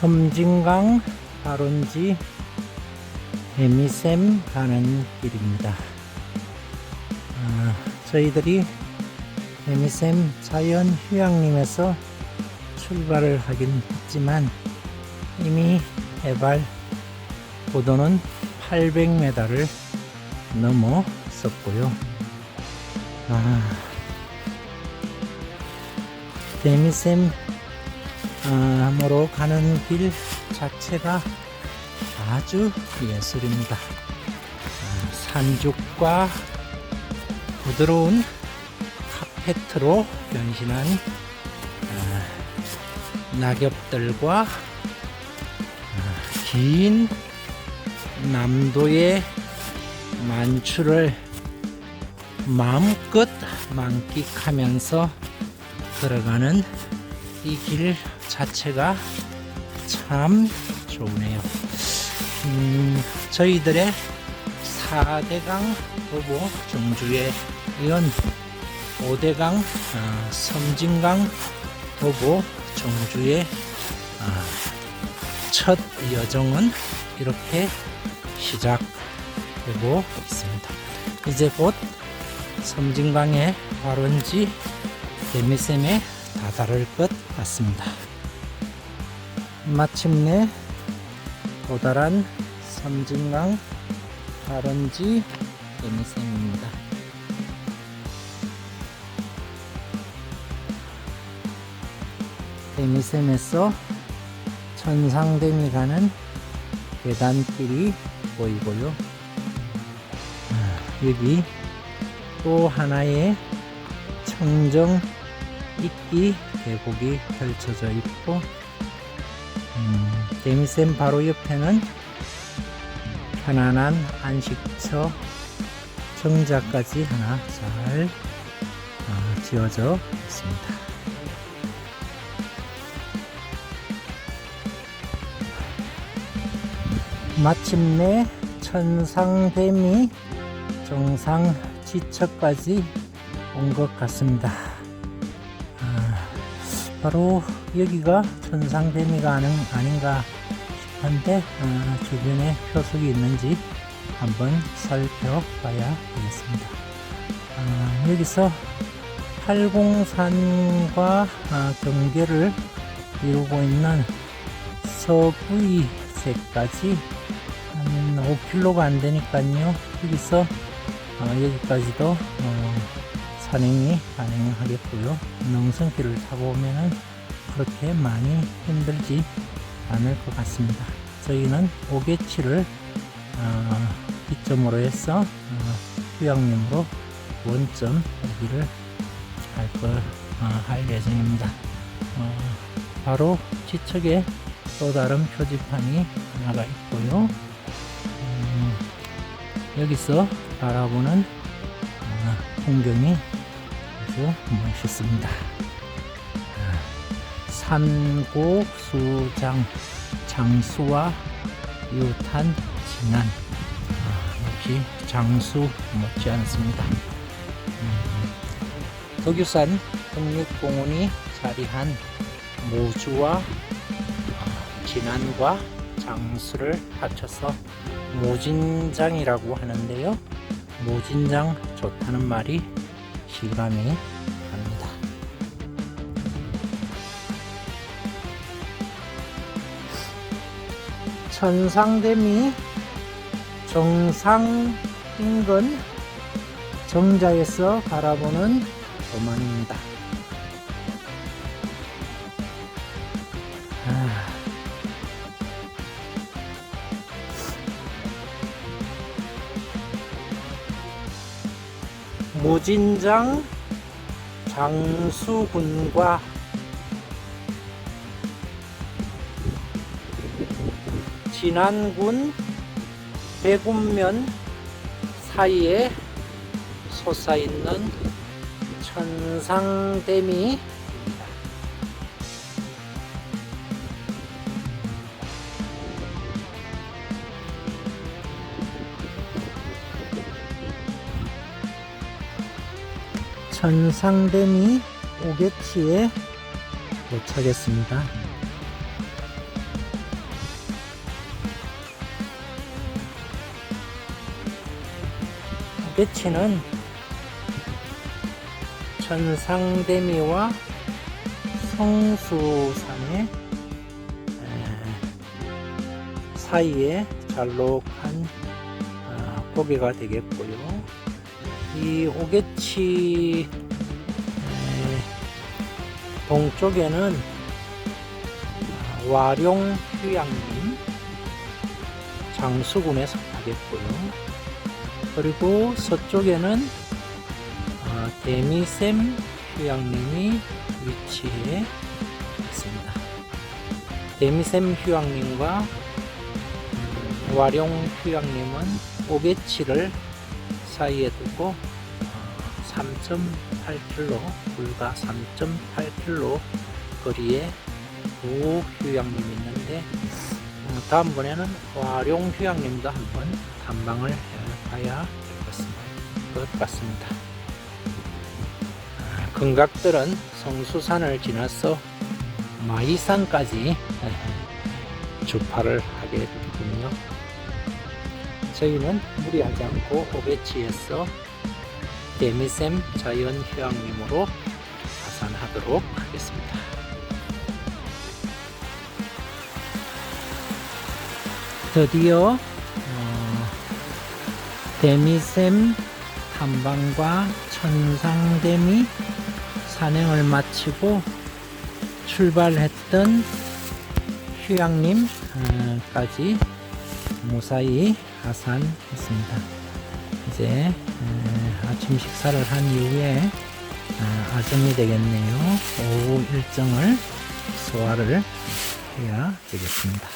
섬진강 발원지 에미샘 가는 길입니다. 아, 저희들이 에미샘 자연 휴양림에서 출발을 하긴 했지만 이미 해발 고도는 800m를 넘어섰고요. 아, 데미샘 아, 으로 가는 길 자체가 아주 예술입니다. 아, 산죽과 부드러운 카페트로 변신한 아, 낙엽들과 아, 긴 남도의 만추를 마음껏 만끽하면서 걸어가는 이 길 자체가 참 좋네요. 음, 저희들의 4대강 도보 정주에 이은 5대강 어, 섬진강 도보 정주의 어, 첫 여정은 이렇게 시작되고 있습니다. 이제 곧 섬진강의 발원지 데미샘에 다다를 것 같습니다. 마침내 도달한 섬진강 발원지 데미샘입니다. 데미샘에서 천상댐이 가는 계단길이 보이고요. 아, 여기 또 하나의 청정 이끼 계곡이 펼쳐져 있고 음, 데미샘 바로 옆에는 편안한 안식처 정자까지 하나 잘 어, 지어져 있습니다. 마침내 천상댐이 정상 지척까지 온 것 같습니다. 아, 바로 여기가 천상댐이가 아닌, 아닌가 싶은데 아, 주변에 표석이 있는지 한번 살펴봐야 되겠습니다. 아, 여기서 팔공산과 아, 경계를 이루고 있는 서구이세까지 한 5km가 안 되니까요. 여기서 어, 여기까지도 어, 산행이 가능하겠고요. 능선길을 타고 오면은 그렇게 많이 힘들지 않을 것 같습니다. 저희는 오개치를 어, 기점으로 해서 어, 휴양림으로 원점 여기를 할, 걸, 어, 할 예정입니다. 어, 바로 지척에 또 다른 표지판이 하나가 있고요. 음, 여기서 바라보는 어, 풍경이 아주 멋있습니다. 아, 산곡 수장 장수와 유탄 진안 아, 역시 장수 못지 않습니다. 음, 덕유산 국립공원이 자리한 모주와 아, 진안과 장수를 합쳐서 모진장이라고 하는데요. 모진장 좋다는 말이 실감이 갑니다. 천상댐이 정상 인근 정자에서 바라보는 도만입니다. 모진장 장수군과 진안군 백운면 사이에 솟아있는 천상댐이 전상대미 오게티에 도착했습니다. 오게치는 전상대미와 성수산의 사이에 잘록한 아, 고개가 되겠고요. 이 오개치 에, 동쪽에는 어, 와룡 휴양림 장수군에 속하겠고요. 그리고 서쪽에는 어, 대미샘 휴양림이 위치해 있습니다. 대미샘 휴양림과 음, 와룡 휴양림은 오개치를 사이에 두고 어, 3.8km 불과 3.8km 거리에 두 휴양림이 있는데 어, 다음번에는 와룡 휴양림도 한번 탐방을 해봐야 될 것 같습니다. 아, 금각들은 성수산을 지나서 마이산까지 에, 주파를 하게 되군요. 저희는 무리하지 않고 오배치에서 데미샘 자연 휴양림으로 하산하도록 하겠습니다. 드디어 어, 데미샘 탐방과 천상데미 산행을 마치고 출발했던 휴양림까지 무사히 하산했습니다. 이제 에, 아침 식사를 한 이후에 아, 아점이 되겠네요. 오후 일정을 소화를 해야 되겠습니다.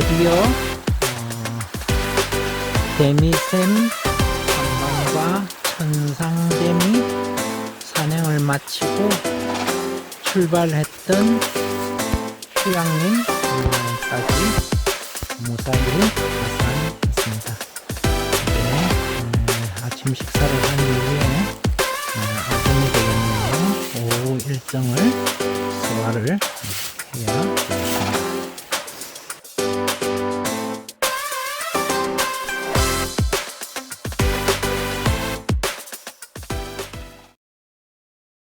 드디어 어, 데미샘 관광과 천상데미 산행을 마치고 출발했던 휴양림까지 무사히 하산했습니다. 이제 에, 아침 식사를 한 이후에 어, 아침이 되겠네요. 오후 일정을 소화를